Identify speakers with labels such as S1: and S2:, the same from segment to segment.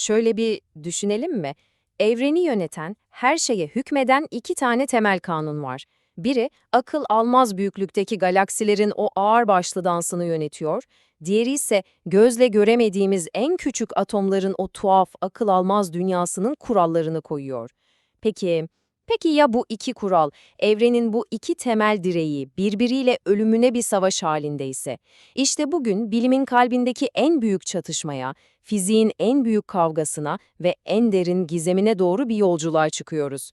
S1: Şöyle bir düşünelim mi? Evreni yöneten, her şeye hükmeden iki tane temel kanun var. Biri, akıl almaz büyüklükteki galaksilerin o ağırbaşlı dansını yönetiyor. Diğeri ise gözle göremediğimiz en küçük atomların o tuhaf, akıl almaz dünyasının kurallarını koyuyor. Peki, peki ya bu iki kural, evrenin bu iki temel direği birbiriyle ölümüne bir savaş halindeyse? İşte bugün bilimin kalbindeki en büyük çatışmaya, fiziğin en büyük kavgasına ve en derin gizemine doğru bir yolculuğa çıkıyoruz.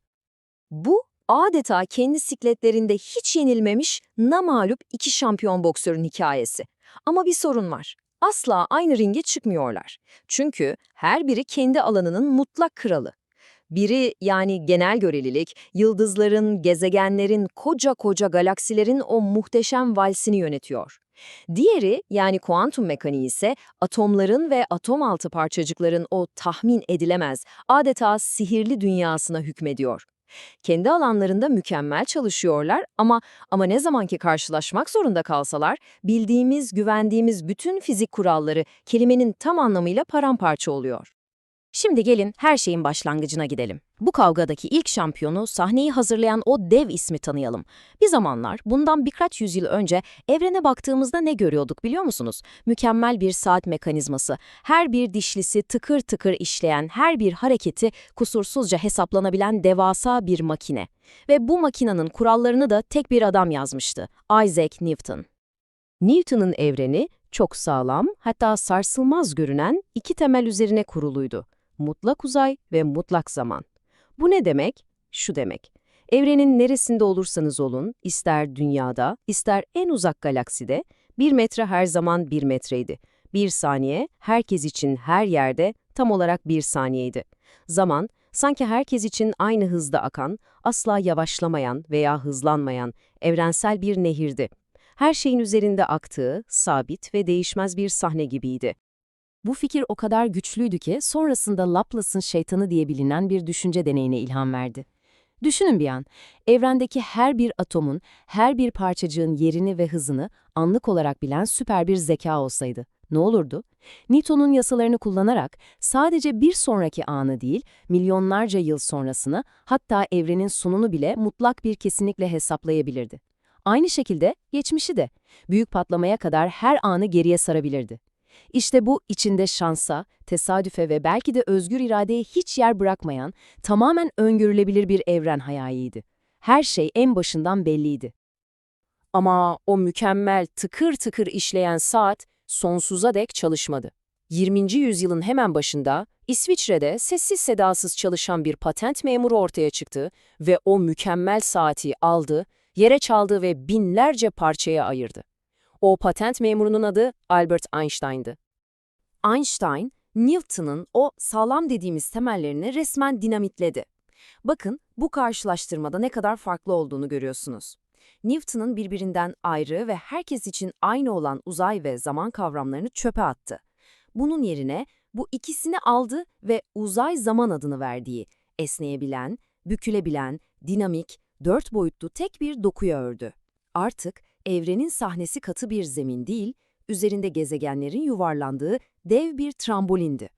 S2: Bu adeta kendi sikletlerinde hiç yenilmemiş namağlup iki şampiyon boksörün hikayesi. Ama bir sorun var. Asla aynı ringe çıkmıyorlar. Çünkü her biri kendi alanının mutlak kralı. Biri yani genel görelilik, yıldızların, gezegenlerin, koca koca galaksilerin o muhteşem valsini yönetiyor. Diğeri yani kuantum mekaniği ise atomların ve atom altı parçacıkların o tahmin edilemez, adeta sihirli dünyasına hükmediyor. Kendi alanlarında mükemmel çalışıyorlar ama ama ne zamanki karşılaşmak zorunda kalsalar, bildiğimiz, güvendiğimiz bütün fizik kuralları kelimenin tam anlamıyla paramparça oluyor.
S3: Şimdi gelin her şeyin başlangıcına gidelim. Bu kavgadaki ilk şampiyonu, sahneyi hazırlayan o dev ismi tanıyalım. Bir zamanlar, bundan birkaç yüzyıl önce evrene baktığımızda ne görüyorduk biliyor musunuz? Mükemmel bir saat mekanizması, her bir dişlisi tıkır tıkır işleyen, her bir hareketi kusursuzca hesaplanabilen devasa bir makine. Ve bu makinenin kurallarını da tek bir adam yazmıştı, Isaac Newton. Newton'un evreni çok sağlam, hatta sarsılmaz görünen iki temel üzerine kuruluydu mutlak uzay ve mutlak zaman. Bu ne demek? Şu demek. Evrenin neresinde olursanız olun, ister dünyada, ister en uzak galakside, bir metre her zaman bir metreydi. Bir saniye, herkes için her yerde tam olarak bir saniyeydi. Zaman, sanki herkes için aynı hızda akan, asla yavaşlamayan veya hızlanmayan, evrensel bir nehirdi. Her şeyin üzerinde aktığı, sabit ve değişmez bir sahne gibiydi. Bu fikir o kadar güçlüydü ki sonrasında Laplace'ın şeytanı diye bilinen bir düşünce deneyine ilham verdi. Düşünün bir an, evrendeki her bir atomun, her bir parçacığın yerini ve hızını anlık olarak bilen süper bir zeka olsaydı. Ne olurdu? Newton'un yasalarını kullanarak sadece bir sonraki anı değil, milyonlarca yıl sonrasını, hatta evrenin sonunu bile mutlak bir kesinlikle hesaplayabilirdi. Aynı şekilde geçmişi de, büyük patlamaya kadar her anı geriye sarabilirdi. İşte bu içinde şansa, tesadüfe ve belki de özgür iradeye hiç yer bırakmayan, tamamen öngörülebilir bir evren hayaliydi. Her şey en başından belliydi. Ama o mükemmel, tıkır tıkır işleyen saat sonsuza dek çalışmadı. 20. yüzyılın hemen başında İsviçre'de sessiz sedasız çalışan bir patent memuru ortaya çıktı ve o mükemmel saati aldı, yere çaldı ve binlerce parçaya ayırdı. O patent memurunun adı Albert Einstein'dı. Einstein, Newton'un o sağlam dediğimiz temellerini resmen dinamitledi. Bakın bu karşılaştırmada ne kadar farklı olduğunu görüyorsunuz. Newton'un birbirinden ayrı ve herkes için aynı olan uzay ve zaman kavramlarını çöpe attı. Bunun yerine bu ikisini aldı ve uzay zaman adını verdiği, esneyebilen, bükülebilen, dinamik, dört boyutlu tek bir dokuya ördü. Artık evrenin sahnesi katı bir zemin değil, üzerinde gezegenlerin yuvarlandığı dev bir trambolindi.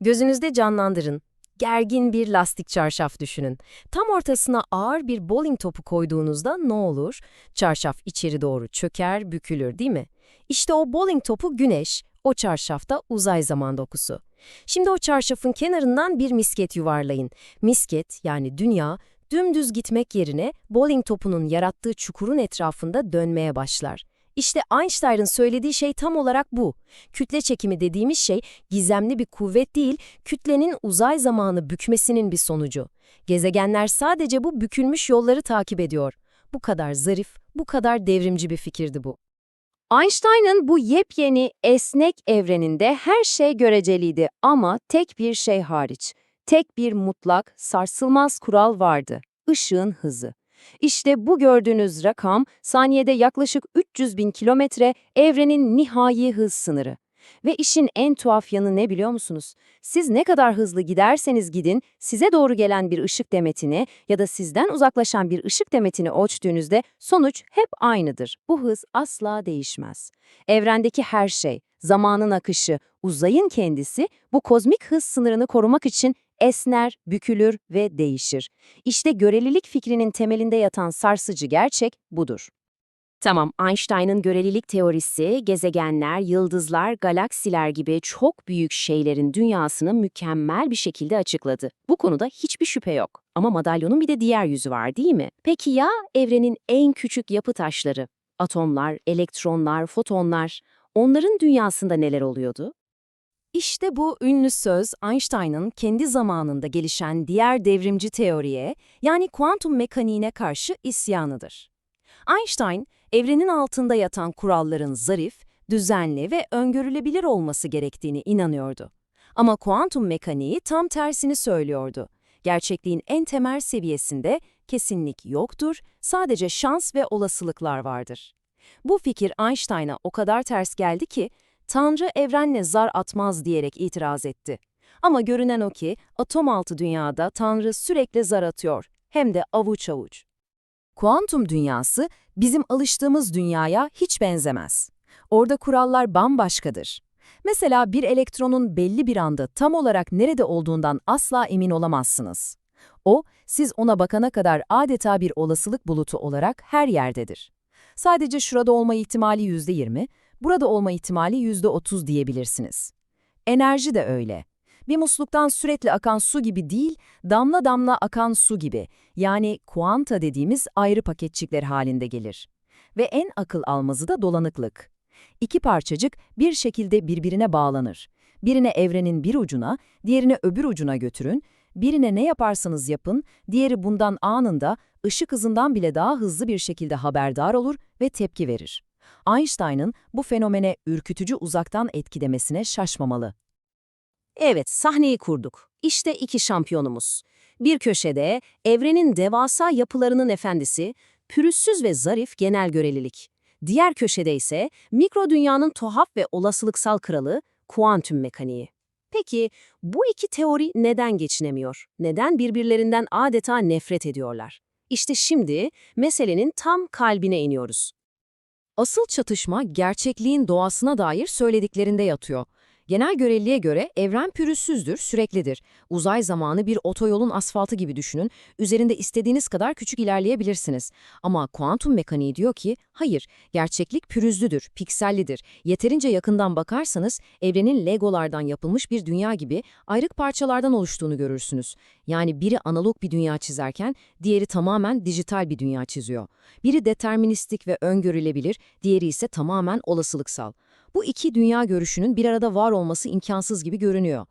S3: Gözünüzde canlandırın. Gergin bir lastik çarşaf düşünün. Tam ortasına ağır bir bowling topu koyduğunuzda ne olur? Çarşaf içeri doğru çöker, bükülür değil mi? İşte o bowling topu güneş, o çarşafta uzay zaman dokusu. Şimdi o çarşafın kenarından bir misket yuvarlayın. Misket yani dünya dümdüz gitmek yerine bowling topunun yarattığı çukurun etrafında dönmeye başlar. İşte Einstein'ın söylediği şey tam olarak bu. Kütle çekimi dediğimiz şey gizemli bir kuvvet değil, kütlenin uzay zamanı bükmesinin bir sonucu. Gezegenler sadece bu bükülmüş yolları takip ediyor. Bu kadar zarif, bu kadar devrimci bir fikirdi bu. Einstein'ın bu yepyeni esnek evreninde her şey göreceliydi ama tek bir şey hariç. Tek bir mutlak, sarsılmaz kural vardı. Işığın hızı. İşte bu gördüğünüz rakam saniyede yaklaşık 300 bin kilometre evrenin nihai hız sınırı.
S1: Ve işin en tuhaf yanı ne biliyor musunuz? Siz ne kadar hızlı giderseniz gidin, size doğru gelen bir ışık demetini ya da sizden uzaklaşan bir ışık demetini ölçtüğünüzde sonuç hep aynıdır. Bu hız asla değişmez. Evrendeki her şey, zamanın akışı, uzayın kendisi bu kozmik hız sınırını korumak için esner, bükülür ve değişir. İşte görelilik fikrinin temelinde yatan sarsıcı gerçek budur.
S3: Tamam, Einstein'ın görelilik teorisi, gezegenler, yıldızlar, galaksiler gibi çok büyük şeylerin dünyasını mükemmel bir şekilde açıkladı. Bu konuda hiçbir şüphe yok. Ama madalyonun bir de diğer yüzü var değil mi? Peki ya evrenin en küçük yapı taşları? Atomlar, elektronlar, fotonlar. Onların dünyasında neler oluyordu? İşte bu ünlü söz Einstein'ın kendi zamanında gelişen diğer devrimci teoriye, yani kuantum mekaniğine karşı isyanıdır. Einstein, evrenin altında yatan kuralların zarif, düzenli ve öngörülebilir olması gerektiğini inanıyordu. Ama kuantum mekaniği tam tersini söylüyordu. Gerçekliğin en temel seviyesinde kesinlik yoktur, sadece şans ve olasılıklar vardır. Bu fikir Einstein'a o kadar ters geldi ki, Tanrı evrenle zar atmaz diyerek itiraz etti. Ama görünen o ki, atom altı dünyada Tanrı sürekli zar atıyor, hem de avuç avuç. Kuantum dünyası bizim alıştığımız dünyaya hiç benzemez. Orada kurallar bambaşkadır. Mesela bir elektronun belli bir anda tam olarak nerede olduğundan asla emin olamazsınız. O, siz ona bakana kadar adeta bir olasılık bulutu olarak her yerdedir. Sadece şurada olma ihtimali %20, burada olma ihtimali %30 diyebilirsiniz. Enerji de öyle. Bir musluktan sürekli akan su gibi değil, damla damla akan su gibi, yani kuanta dediğimiz ayrı paketçikler halinde gelir. Ve en akıl almazı da dolanıklık. İki parçacık bir şekilde birbirine bağlanır. Birine evrenin bir ucuna, diğerine öbür ucuna götürün, birine ne yaparsanız yapın, diğeri bundan anında, ışık hızından bile daha hızlı bir şekilde haberdar olur ve tepki verir. Einstein'ın bu fenomene ürkütücü uzaktan etki demesine şaşmamalı. Evet, sahneyi kurduk. İşte iki şampiyonumuz. Bir köşede evrenin devasa yapılarının efendisi, pürüzsüz ve zarif genel görelilik. Diğer köşede ise mikro dünyanın tuhaf ve olasılıksal kralı, kuantum mekaniği. Peki bu iki teori neden geçinemiyor? Neden birbirlerinden adeta nefret ediyorlar? İşte şimdi meselenin tam kalbine iniyoruz. Asıl çatışma gerçekliğin doğasına dair söylediklerinde yatıyor. Genel göreliliğe göre evren pürüzsüzdür, süreklidir. Uzay zamanı bir otoyolun asfaltı gibi düşünün, üzerinde istediğiniz kadar küçük ilerleyebilirsiniz. Ama kuantum mekaniği diyor ki, hayır, gerçeklik pürüzlüdür, piksellidir. Yeterince yakından bakarsanız evrenin legolardan yapılmış bir dünya gibi ayrık parçalardan oluştuğunu görürsünüz. Yani biri analog bir dünya çizerken diğeri tamamen dijital bir dünya çiziyor. Biri deterministik ve öngörülebilir, diğeri ise tamamen olasılıksal. Bu iki dünya görüşünün bir arada var olması imkansız gibi görünüyor.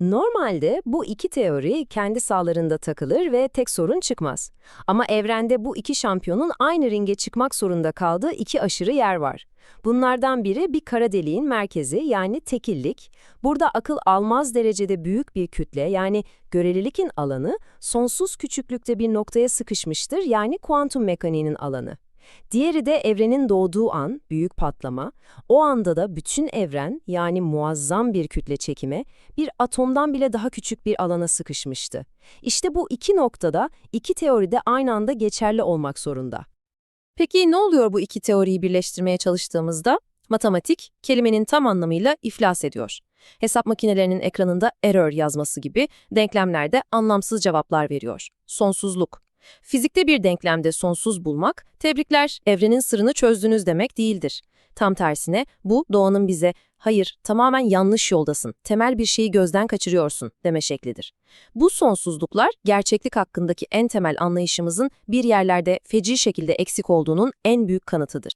S3: Normalde bu iki teori kendi sahalarında takılır ve tek sorun çıkmaz. Ama evrende bu iki şampiyonun aynı ringe çıkmak zorunda kaldığı iki aşırı yer var. Bunlardan biri bir kara deliğin merkezi yani tekillik. Burada akıl almaz derecede büyük bir kütle yani görelilikin alanı sonsuz küçüklükte bir noktaya sıkışmıştır yani kuantum mekaniğinin alanı. Diğeri de evrenin doğduğu an, büyük patlama. O anda da bütün evren, yani muazzam bir kütle çekime, bir atomdan bile daha küçük bir alana sıkışmıştı. İşte bu iki noktada, iki teori de aynı anda geçerli olmak zorunda.
S1: Peki ne oluyor bu iki teoriyi birleştirmeye çalıştığımızda? Matematik, kelimenin tam anlamıyla iflas ediyor. Hesap makinelerinin ekranında error yazması gibi denklemlerde anlamsız cevaplar veriyor. Sonsuzluk. Fizikte bir denklemde sonsuz bulmak, tebrikler, evrenin sırrını çözdünüz demek değildir. Tam tersine bu doğanın bize, hayır tamamen yanlış yoldasın, temel bir şeyi gözden kaçırıyorsun deme şeklidir. Bu sonsuzluklar gerçeklik hakkındaki en temel anlayışımızın bir yerlerde feci şekilde eksik olduğunun en büyük kanıtıdır.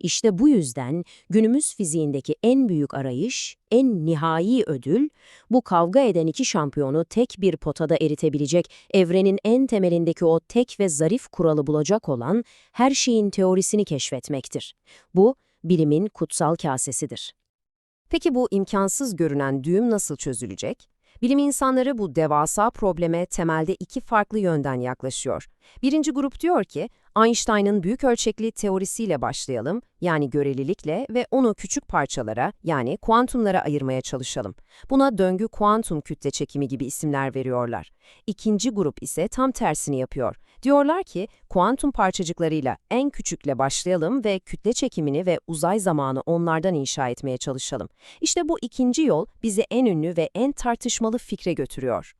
S3: İşte bu yüzden günümüz fiziğindeki en büyük arayış, en nihai ödül, bu kavga eden iki şampiyonu tek bir potada eritebilecek, evrenin en temelindeki o tek ve zarif kuralı bulacak olan her şeyin teorisini keşfetmektir. Bu, bilimin kutsal kasesidir.
S1: Peki bu imkansız görünen düğüm nasıl çözülecek? Bilim insanları bu devasa probleme temelde iki farklı yönden yaklaşıyor. Birinci grup diyor ki, Einstein'ın büyük ölçekli teorisiyle başlayalım, yani görelilikle ve onu küçük parçalara, yani kuantumlara ayırmaya çalışalım. Buna döngü kuantum kütle çekimi gibi isimler veriyorlar. İkinci grup ise tam tersini yapıyor. Diyorlar ki, kuantum parçacıklarıyla en küçükle başlayalım ve kütle çekimini ve uzay zamanı onlardan inşa etmeye çalışalım. İşte bu ikinci yol bizi en ünlü ve en tartışmalı fikre götürüyor.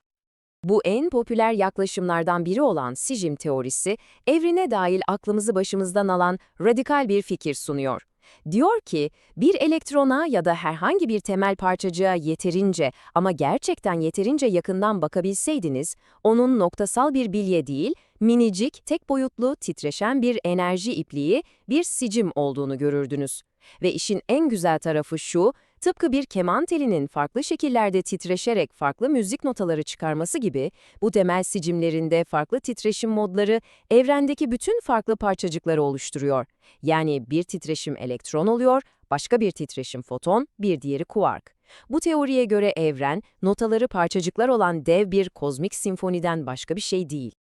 S1: Bu en popüler yaklaşımlardan biri olan sicim teorisi, evrene dair aklımızı başımızdan alan radikal bir fikir sunuyor. Diyor ki, bir elektrona ya da herhangi bir temel parçacığa yeterince ama gerçekten yeterince yakından bakabilseydiniz, onun noktasal bir bilye değil, minicik, tek boyutlu, titreşen bir enerji ipliği, bir sicim olduğunu görürdünüz. Ve işin en güzel tarafı şu, tıpkı bir keman telinin farklı şekillerde titreşerek farklı müzik notaları çıkarması gibi, bu temel sicimlerinde farklı titreşim modları evrendeki bütün farklı parçacıkları oluşturuyor. Yani bir titreşim elektron oluyor, başka bir titreşim foton, bir diğeri kuark. Bu teoriye göre evren, notaları parçacıklar olan dev bir kozmik simfoniden başka bir şey değil.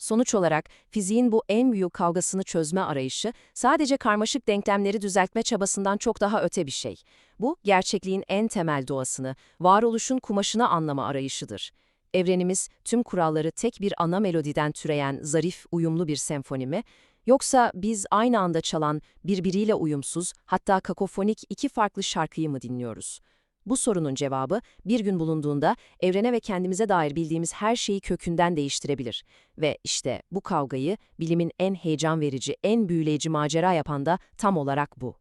S1: Sonuç olarak fiziğin bu en büyük kavgasını çözme arayışı sadece karmaşık denklemleri düzeltme çabasından çok daha öte bir şey. Bu gerçekliğin en temel doğasını, varoluşun kumaşını anlama arayışıdır. Evrenimiz tüm kuralları tek bir ana melodiden türeyen zarif, uyumlu bir senfoni mi? Yoksa biz aynı anda çalan, birbiriyle uyumsuz, hatta kakofonik iki farklı şarkıyı mı dinliyoruz? Bu sorunun cevabı bir gün bulunduğunda evrene ve kendimize dair bildiğimiz her şeyi kökünden değiştirebilir. Ve işte bu kavgayı bilimin en heyecan verici, en büyüleyici macera yapan da tam olarak bu.